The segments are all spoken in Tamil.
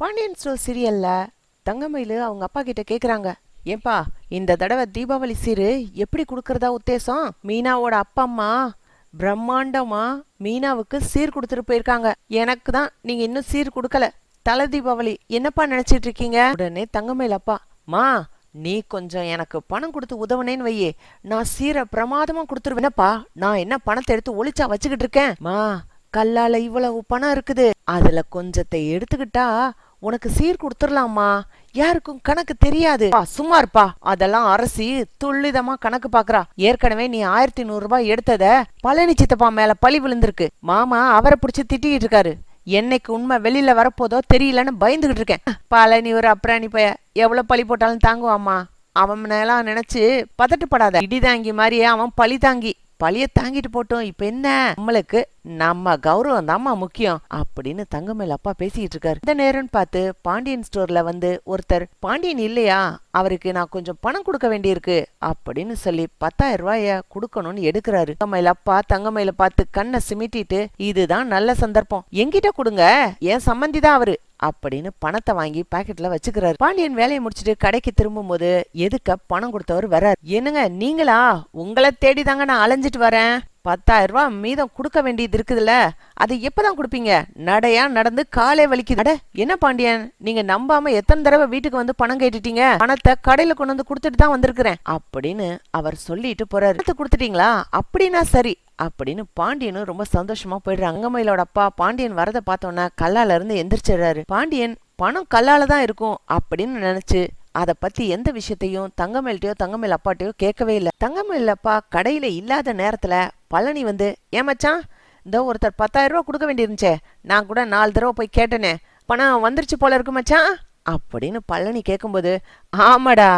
பாண்டியன் ஸ்டோர் சீரியல்ல தங்கமயிலு அவங்க அப்பா கிட்ட கேட்குறாங்க ஏன்பா இந்த தடவை தீபாவளி சீரு எப்படி கொடுக்கறதா உத்தேசம்? மீனாவோட அப்பா அம்மா பிரம்மாண்டமா மீனாவுக்கு சீர் கொடுத்துட்டு போயிருக்காங்க. எனக்கு தான் நீங்க இன்னும் சீர் கொடுக்கல. தலை தீபாவளி என்னப்பா நினைச்சிட்டு இருக்கீங்க? உடனே தங்கமயில் அப்பா மா நீ கொஞ்சம் எனக்கு பணம் கொடுத்து உதவுனேன்னு வையே. நான் சீரை பிரமாதமா கொடுத்துருவேனப்பா. நான் என்ன பணத்தை எடுத்து ஒளிச்சா வச்சுக்கிட்டு இருக்கேன்? மா கல்லால இவ்வளவு பணம் இருக்குது. அதுல கொஞ்சத்தை எடுத்துக்கிட்டா உனக்கு சீர் கொடுத்துடலாமா? யாருக்கும் கணக்கு தெரியாது. சும்மா இருப்பா. அதெல்லாம் அரசி துள்ளிதமா கணக்கு பாக்குறா. ஏற்கனவே நீ ஆயிரத்தி நூறு ரூபாய் எடுத்தத பழனி சித்தப்பா மேல பழி விழுந்திருக்கு. மாமா அவரை பிடிச்சி திட்டிக்கிட்டு இருக்காரு. என்னைக்கு உண்மை வெளியில வரப்போதோ தெரியலன்னு பயந்துகிட்டு இருக்கேன். பழனி ஒரு அப்ராணி பைய. எவ்வளவு பழி போட்டாலும் தாங்குவாமா அவன் நினைச்சு பதட்டப்படாத. இடி தாங்கி மாதிரியே அவன் பழி தாங்கி. பழிய தாங்கிட்டு போட்டோம். இப்ப என்ன? நம்மளுக்கு நம்ம கௌரவம் தாம்மா முக்கியம். அப்படின்னு தங்கமேல் அப்பா பேசிட்டு இருக்காரு. இந்த நேரம்னு பார்த்து பாண்டியன் ஸ்டோர்ல வந்து ஒருத்தர் பாண்டியன் இல்லையா? அவருக்கு நான் கொஞ்சம் பணம் கொடுக்க வேண்டியிருக்கு அப்படின்னு சொல்லி பத்தாயிரம் ரூபாய கொடுக்கணும்னு எடுக்கிறாரு. தங்கமயில் அப்பா தங்கமயில பார்த்து கண்ணை சிமிட்டிட்டு இதுதான் நல்ல சந்தர்ப்பம். என்கிட்ட கொடுங்க. என் சம்மந்தி தான் அவரு. அப்படின்னு பணத்தை வாங்கி பாக்கெட்ல வச்சுக்கிறாரு. பாண்டியன் வேலையை முடிச்சிட்டு கடைக்கு திரும்பும்போது எதுக்க பணம் கொடுத்தவர் வர்றாரு என்னங்க நீங்களா? உங்களை தேடி தாங்க நான் அலைஞ்சிட்டு வரேன். பத்தாயிரம் ரூபா மீதம் கொடுக்க வேண்டியது இருக்குதுல்ல? அது எப்பதான் கொடுப்பீங்க? நடையா நடந்து காலே வலிக்குது. அட என்ன பாண்டியன்? நீங்க நம்பாம எத்தனை தடவை வீட்டுக்கு வந்து பணம் கேட்டுட்டீங்க? பணத்தை கடையில கொண்டு வந்து கொடுத்துட்டு தான் வந்திருக்கிறேன். அப்படின்னு அவர் சொல்லிட்டு போறாரு. பணத்தை கொடுத்துட்டீங்களா? அப்படின்னா சரி. அப்படின்னு பாண்டியனும் ரொம்ப சந்தோஷமா போயிடுறாங்க அங்கமயிலோட அப்பா பாண்டியன் வரதை பார்த்தோன்னா கல்லால இருந்து எந்திரிச்சிடுறாரு. பாண்டியன் பணம் கல்லால தான் இருக்கும் அப்படின்னு நினைச்சு அத பத்தி எந்த விஷயத்தையும் தங்கமேல்ட்டையோ தங்கமேல் அப்பாட்டையோ கேட்கவே இல்லை. தங்கமேல் அப்பா கடையில இல்லாத நேரத்துல பழனி வந்து ஏன் மச்சான் இந்த ஒருத்தர் பத்தாயிரம் ரூபா கொடுக்க வேண்டியிருந்துச்சே நான் கூட நாலு தடவை போய் கேட்டேனே பணம் வந்துருச்சு போல இருக்கு மச்சான் அப்படின்னு பழனி கேட்கும்போது ஆமாடா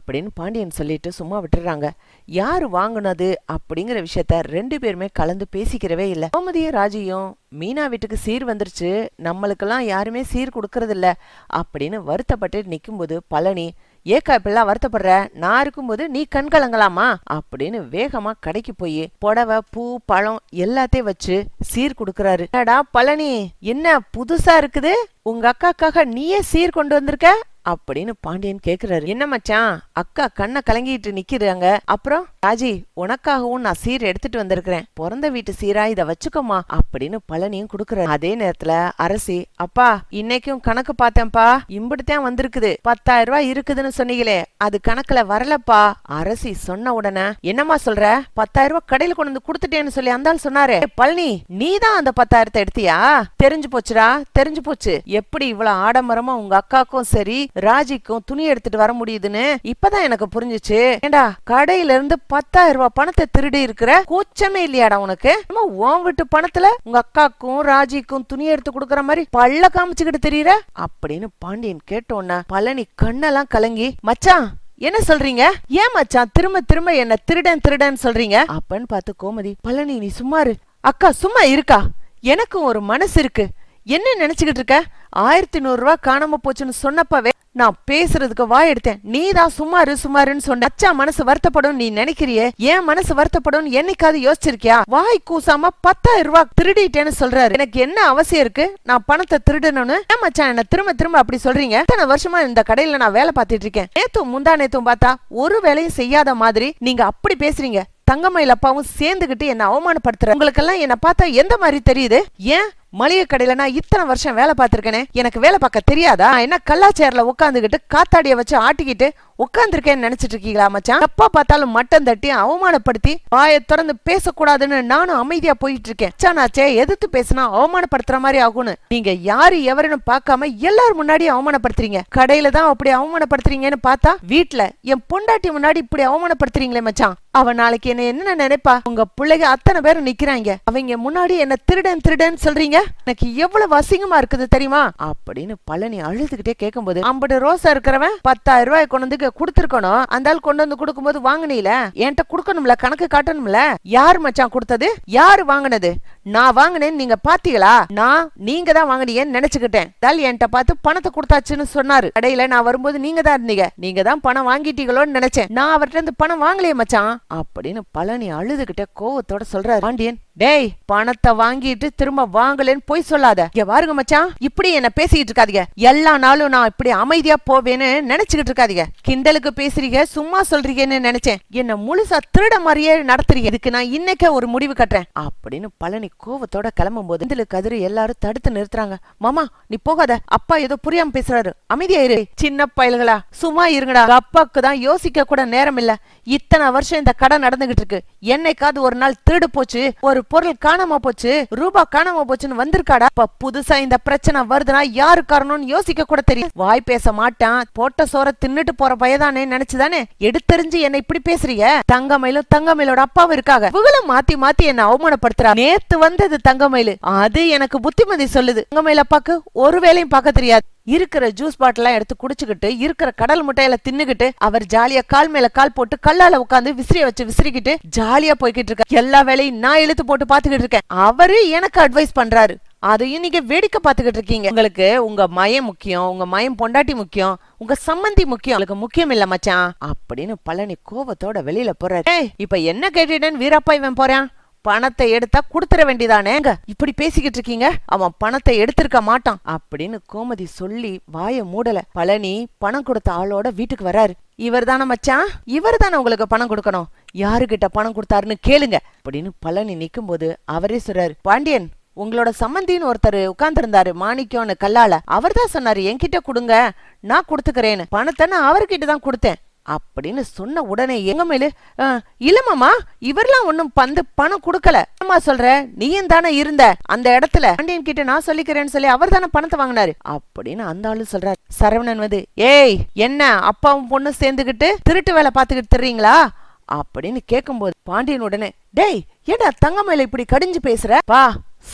அப்படின்னு பாண்டியன் சொல்லிட்டு சும்மா விட்டுறாங்க. யாரு வாங்குனது அப்படிங்கிற விஷயத்த ரெண்டு பேருமே கலந்து பேசிக்கிறவே இல்ல. கோமதியும் ராஜியும் மீனா வீட்டுக்கு சீர் வந்துருச்சு நம்மளுக்கெல்லாம் யாருமே சீர் கொடுக்கறது இல்ல அப்படின்னு வருத்தப்பட்டு நிக்கும்போது பழனி ஏக்கா இப்பெல்லாம் வருத்தப்படுற? நான் இருக்கும்போது நீ கண் கலங்கலாமா? அப்படின்னு வேகமா கடைக்கு போய் புடவை பூ பழம் எல்லாத்தையும் வச்சு சீர் கொடுக்கறாரு. என்னடா பழனி என்ன புதுசா இருக்குது? உங்க அக்காக்காக நீயே சீர் கொண்டு வந்திருக்க? அப்படின்னு பாண்டியன் கேக்குறாரு. என்ன மச்சான்? அக்கா கண்ணை கலங்கிட்டு நிக்கிறாங்க அப்புறம் ராஜி உனக்காகவும் நான் சீர் எடுத்துட்டு வந்திருக்கிறேன். பிறந்த வீட்டு சீரா இத வச்சுக்கோமா அப்படின்னு பழனியும் கொடுக்கறாரு. அதே நேரத்துல அரசி அப்பா இன்னைக்கும் கணக்கு பார்த்தேன்ப்பா. இம்பிடுத்தான் வந்திருக்குது. பத்தாயிரம் ரூபாய் இருக்குதுன்னு சொன்னீங்களே அது கணக்குல வரலப்பா. அரசி சொன்ன உடனே என்னம்மா சொல்ற? பத்தாயிரம் ரூபாய் கடையில கொண்டு வந்து கொடுத்துட்டேன்னு சொல்லி அந்தாள் சொன்னாரு. பழனி நீ தான் அந்த பத்தாயிரத்தை எடுத்தியா? தெரிஞ்சு போச்சுடா தெரிஞ்சு போச்சு. எப்படி இவ்வளவு ஆடம்பரமா உங்க அக்காக்கும் சரி ராஜிக்கும் துணி எடுத்துட்டு வர முடியுதுன்னு இப்பதான் எனக்கு புரிஞ்சுச்சு. ஏண்டா கடையில இருந்து பத்தாயிரம் ரூபாய் பணத்தை திருடி இருக்கிற கூச்சமே இல்லையாடா உனக்கு? நம்ம உன் வீட்டு பணத்துல உங்க அக்காக்கும் ராஜிக்கும் துணி எடுத்து கொடுக்கற மாதிரி பல்ல காமிச்சுக்கிட்டு தெரியற? அப்படின்னு பாண்டியன் கேட்டோன்ன பழனி கண்ணெல்லாம் கலங்கி மச்சான் என்ன சொல்றீங்க? ஏன் மச்சான் திரும்ப திரும்ப என்ன திருடன் திருடன் சொல்றீங்க? அப்பன்னு பார்த்து கோமதி பழனி நீ சும்மாரு அக்கா சும்மா இருக்கா? எனக்கும் ஒரு மனசு இருக்கு. என்ன நினைச்சுக்கிட்டு இருக்க? ஆயிரத்தி நூறுரூவா காணாம போச்சுன்னு சொன்னப்பவே நான் பேசுறதுக்கு வாய் எடுத்தேன். நீ தான் சுமாரு சுமாருன்னு சொன்ன. அச்சா மனசு வருத்தப்படும் நீ நினைக்கிறியே? ஏன் மனசு வருத்தப்படும் என்னைக்காவது யோசிச்சிருக்கியா? வாய் கூசாம பத்தாயிரம் ரூபாய் திருடிட்டேன்னு சொல்றாரு. எனக்கு என்ன அவசியம் இருக்கு? நான் பணத்தை திருடணும்னு? ஏன் மச்சான் என்ன திரும்ப திரும்ப அப்படி சொல்றீங்க? இத்தனை வருஷமா இந்த கடையில நான் வேலை பார்த்துட்டு இருக்கேன். நேத்தும் முந்தா நேத்தும் பார்த்தா ஒரு வேலையும் செய்யாத மாதிரி நீங்க அப்படி பேசுறீங்க. தங்கமயில் அப்பாவும் சேர்ந்துகிட்டு என்ன அவமானப்படுத்துற உங்களுக்கெல்லாம் என்ன பார்த்தா எந்த மாதிரி தெரியுது? ஏன் மளிகை கடையில நான் இத்தனை வருஷம் வேலை பார்த்துருக்கேனே எனக்கு வேலை பார்க்க தெரியாதா? என்ன கல்லாச்சேரில் உட்காந்துக்கிட்டு காத்தாடிய வச்சு ஆட்டிக்கிட்டு உட்காந்துருக்கேன்னு நினைச்சிட்டு இருக்கீங்களா மச்சான்? எப்ப பார்த்தாலும் மட்டம் தட்டி அவமானப்படுத்தி வாயை திறந்து பேசக்கூடாதுன்னு நானும் அமைதியா போயிட்டு இருக்கேன் மச்சானாச்சே எதிர்த்து பேசினா அவமானப்படுத்துற மாதிரி ஆகும்னு. நீங்க யாரு எவருன்னு பார்க்காம எல்லாரும் முன்னாடி அவமானப்படுத்துறீங்க. கடையில தான் அப்படி அவமானப்படுத்துறீங்கன்னு பார்த்தா வீட்ல என் பொண்டாட்டி முன்னாடி இப்படி அவமானப்படுத்துறீங்களே மச்சான். அவ நாளைக்கு என்ன என்ன நினைப்பா? உங்க பிள்ளைங்க அத்தனை பேரும் நிக்கிறாங்க. அவங்க முன்னாடி என்ன திருடன் திருடன் சொல்றீங்க? எனக்கு எவ்வளவு அசிங்கமா இருக்குது தெரியுமா? அப்படின்னு பழனி அழுதுகிட்டே கேட்கும்போது ஐம்பது ரோசா இருக்கிறவன் பத்தாயிரம் ரூபாய் கொண்டு கொடுத்துருக்கணும். அந்த ஆள் கொண்டு வந்து கொடுக்கும்போது வாங்கினீல? என்கிட்ட கொடுக்கணும்ல? கணக்கு காட்டணும்ல? யார் மச்சான் கொடுத்தது? யாரு வாங்குனது? நான் வாங்கினேன்னு நீங்க பாத்தீங்களா? நான் நீங்க தான் வாங்கினீங்கன்னு நினைச்சுக்கிட்டேன். தால் என்கிட்ட பார்த்து பணத்தை கொடுத்தாச்சுன்னு சொன்னாரு. கடையில நான் வரும்போது நீங்க தான் இருந்தீங்க. நீங்க தான் பணம் வாங்கிட்டீங்களோன்னு நினைச்சேன். நான் அவர்கிட்ட இருந்து பணம் வாங்கலையே மச்சான். அப்படின்னு பழனி அழுதுகிட்ட கோவத்தோட சொல்றாரு. பாண்டியன் டேய் பணத்தை வாங்கிட்டு திரும்ப வாங்கலன்னு போய் சொல்லாத. இங்க பாருங்க மச்சான். இப்படி என்ன பேசிக்கிட்டு இருக்காதீங்க. எல்லா நாளும் நான் இப்படி அமைதியா போவேன்னு நினைச்சுக்கிட்டு இருக்காதீங்க. கிண்டலுக்கு பேசுறீங்க சும்மா சொல்றீங்கன்னு நினைச்சேன். என்ன முழுசா திருட மாதிரியே நடத்துறீங்க. இதுக்கு நான் இன்னைக்கே ஒரு முடிவு கட்டுறேன். அப்படின்னு பழனி கோவத்தோட கிளம்பும் இந்தில இதில் கதிரு எல்லாரும் தடுத்து நிறுத்துறாங்க. மாமா நீ போகாத. அப்பா ஏதோ புரியாம பேசுறாரு. அமைதியா இரு சின்ன பயல்களா சும்மா இருங்கடா. அப்பாக்கு அப்பாவுக்கு தான் யோசிக்க கூட நேரம் இல்ல இத்தனை வருஷம் இந்த கடை நடந்துகிட்டு இருக்கு. என்னைக்காவது ஒரு நாள் திருடு போச்சு. ஒரு பொருள் காணாம போச்சு. ரூபா காணாம போச்சுன்னு வந்திருக்காடா. இப்ப புதுசா இந்த பிரச்சனை வருதுன்னா யாரு காரணம்னு யோசிக்க கூட தெரியும் வாய் பேச மாட்டான். போட்ட சோற தின்னுட்டு போற பயதானே நினைச்சுதானே? எடுத்தெறிஞ்சு என்ன இப்படி பேசுறீங்க தங்கமயிலும் தங்கமயிலோட அப்பாவும் இருக்காங்க. இவங்களும் மாத்தி மாத்தி என்ன அவமானப்படுத்துறா. நேத்து வந்தது தங்கமயிலு. அது எனக்கு புத்திமதி சொல்லுது. தங்கமயில் அப்பாக்கு ஒரு வேலையும் பார்க்க தெரியாது. இருக்கிற ஜூஸ் பாட்டிலாம் எடுத்து குடிச்சுக்கிட்டு இருக்கிற கடல் முட்டையில தின்னுகிட்டு அவர் ஜாலியா கால் மேல கால் போட்டு கல்லால உட்காந்து விசிறிய வச்சு விசிறிக்கிட்டு ஜாலியா போய்கிட்டு இருக்க எல்லா வேலையும் நான் இழுத்து போட்டு பாத்துக்கிட்டு இருக்கேன். அவரு எனக்கு அட்வைஸ் பண்றாரு. அதையும் நீங்க வேடிக்கை பாத்துக்கிட்டு இருக்கீங்க. உங்களுக்கு உங்க மயம் முக்கியம் உங்க மயம் பொண்டாட்டி முக்கியம் உங்க சம்மந்தி முக்கியம். உங்களுக்கு முக்கியம் இல்ல மச்சான். அப்படின்னு பழனி கோவத்தோட வெளியில போறாரு. இப்ப என்ன கேட்டுட்டேன்னு வீரப்பா இவன் போறான்? பணத்தை எடுத்தா கொடுத்துட வேண்டியதானேங்க இப்படி பேசிக்கிட்டு இருக்கீங்க? அவன் பணத்தை எடுத்திருக்க மாட்டான். அப்படின்னு கோமதி சொல்லி வாய மூடல. பழனி பணம் கொடுத்த ஆளோட வீட்டுக்கு வராரு. இவர் தானே மச்சான்? இவர் தானே உங்களுக்கு பணம் கொடுக்கணும்? யாருகிட்ட பணம் கொடுத்தாருன்னு கேளுங்க. அப்படின்னு பழனி நிற்கும் போது அவரே சொல்றாரு பாண்டியன் உங்களோட சம்மந்தின்னு ஒருத்தர் உட்கார்ந்திருந்தாரு மாணிக்கம்னு கல்லால. அவர் தான் சொன்னாரு என்கிட்ட கொடுங்க. நான் கொடுத்துக்கிறேன்னு. பணத்தை நான் அவர்கிட்ட தான் கொடுத்தேன். அப்படின்னு சொன்ன உடனே எங்க மேலு இல்லமாமா இவரெல்லாம் ஒன்றும் பந்து பணம் கொடுக்கல. அம்மா சொல்ற? நீயும் தானே இருந்த? அந்த இடத்துல பாண்டியன் கிட்ட நான் சொல்லிக்கிறேன்னு சொல்லி அவர் தானே பணத்தை வாங்கினாரு? அப்படின்னு அந்த ஆளு சொல்றாரு. சரவணன் வந்து ஏய் என்ன அப்பாவும் பொண்ணு சேர்ந்துகிட்டு திருட்டு வேலை பார்த்துக்கிட்டு தெரியுங்களா அப்படின்னு கேட்கும்போது பாண்டியன் உடனே டேய் ஏடா தங்கமயில இப்படி கடிஞ்சு பேசுற? பா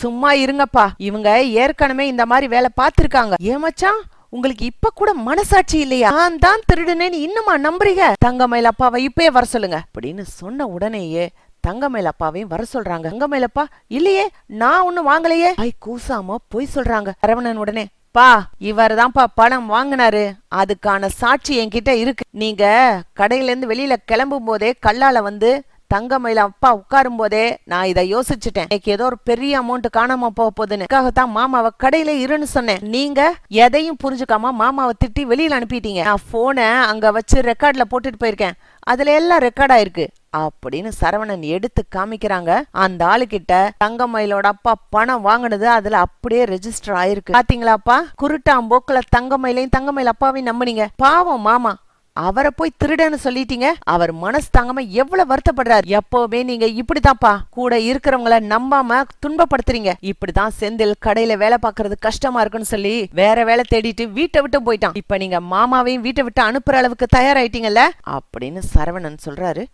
சும்மா இருங்கப்பா. இவங்க ஏற்கனவே இந்த மாதிரி வேலை பார்த்திருக்காங்க. ஏமாச்சான் உங்களுக்கு இப்ப கூட மனசாட்சி இல்லையா? நான் தான் திருடுனேன்னு இன்னுமா நம்புறீங்க? தங்கமயில் அப்பாவை இப்பயே வர சொல்லுங்க. அப்படின்னு சொன்ன உடனேயே தங்கமயில் அப்பாவையும் வர சொல்றாங்க. தங்கமயில் அப்பா இல்லையே நான் ஒன்னும் வாங்கலையே. ஐ கூசாம பொய் சொல்றாங்க. அரவணன் உடனே பா இவர் தான்ப்பா பணம் வாங்கினாரு. அதுக்கான சாட்சி என்கிட்ட இருக்கு. நீங்க கடையில இருந்து வெளியில கிளம்பும் போதே கல்லால வந்து தங்கமயில அப்பா உட்காரும் போதே நான் இதை யோசிச்சுட்டேன். எனக்கு ஏதோ ஒரு பெரிய அமௌண்ட் காணாம போக போகுதுன்னு. தான் மாமாவை கடையில இருன்னு சொன்னேன். நீங்க எதையும் புரிஞ்சுக்காம மாமாவை திட்டி வெளியில அனுப்பிட்டீங்க. நான் போனை அங்க வச்சு ரெக்கார்ட்ல போட்டுட்டு போயிருக்கேன். அதுல எல்லாம் ரெக்கார்ட் ஆயிருக்கு. அப்படின்னு சரவணன் எடுத்து காமிக்கிறாங்க. அந்த ஆளுகிட்ட தங்கமயிலோட அப்பா பணம் வாங்கினது அதுல அப்படியே ரெஜிஸ்டர் ஆயிருக்கு. பாத்தீங்களாப்பா? குருட்டாம்போக்குல தங்கமயிலையும் தங்கமயில் அப்பாவையும் நம்புனீங்க. பாவம் மாமா. அவரை போய் திருடன்னு சொல்லிட்டீங்க. அவர் மனசு தாங்காம எவ்வளவு வருத்தப்படுறாரு. எப்பவுமே நீங்க இப்படித்தான்ப்பா கூட இருக்கிறவங்கள நம்பாம துன்பப்படுத்துறீங்க. இப்படிதான் செந்தில் கடையில வேலை பாக்குறது கஷ்டமா இருக்குன்னு சொல்லி வேற வேலை தேடிட்டு வீட்டை விட்டு போயிட்டான். இப்ப நீங்க மாமாவையும் வீட்டை விட்டு அனுப்புற அளவுக்கு தயாராயிட்டீங்கல்ல? அப்படின்னு சரவணன் சொல்றாரு.